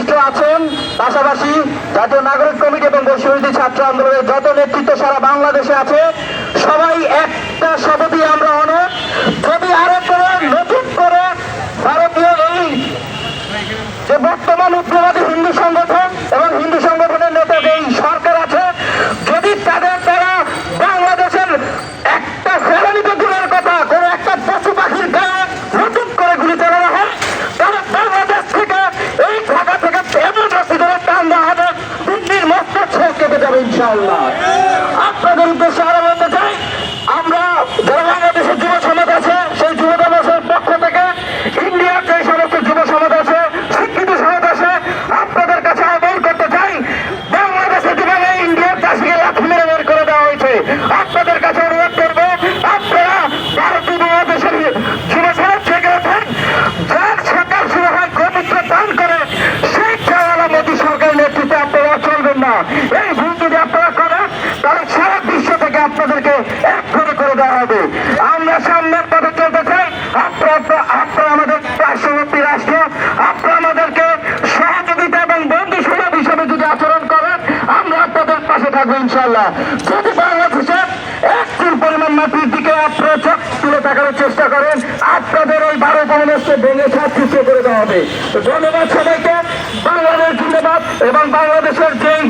রাষ্ট্র আছেন। পাশাপাশি জাতীয় নাগরিক কমিটি এবং বৈশ্বরী ছাত্র আন্দোলনের যত নেতৃত্ব সারা বাংলাদেশে আছে, সবাই একটা শপথই আমরা অনেক যদি আরও করে, নতুন করে ভারতীয় এই যে বর্তমান উগ্রবাদী হিন্দু সংগঠন এবং হিন্দু সংগঠনের ইনশাআল্লাহ চলবেন না। এই ভুল যদি আপনারা করেন, তাহলে সারা বিশ্ব থেকে আপনাদেরকে এক করে করে দেওয়া হবে। আমরা সামনের পথে চলতে চাই আপনারা আপনারা- আমাদের পার্শ্ববর্তী রাষ্ট্র। আপনারা আমাদেরকে সহযোগিতা এবং বন্ধু সুলভ হিসাবে যদি আচরণ করেন, আমরা আপনাদের পাশে থাকব ইনশাল্লাহ যদি বাংলাদেশের একচুল পরিমাণ মাটির দিকে আপনারা চোখ তুলে তাকানোর চেষ্টা করেন, আপনাদের ওই বারো কমিউনিস্টকে ভেঙে ছাত্রীকে করে দেওয়া হবে। ধন্যবাদ সবাইকে। বাংলাদেশ জিন্দাবাদ এবং বাংলাদেশের যেই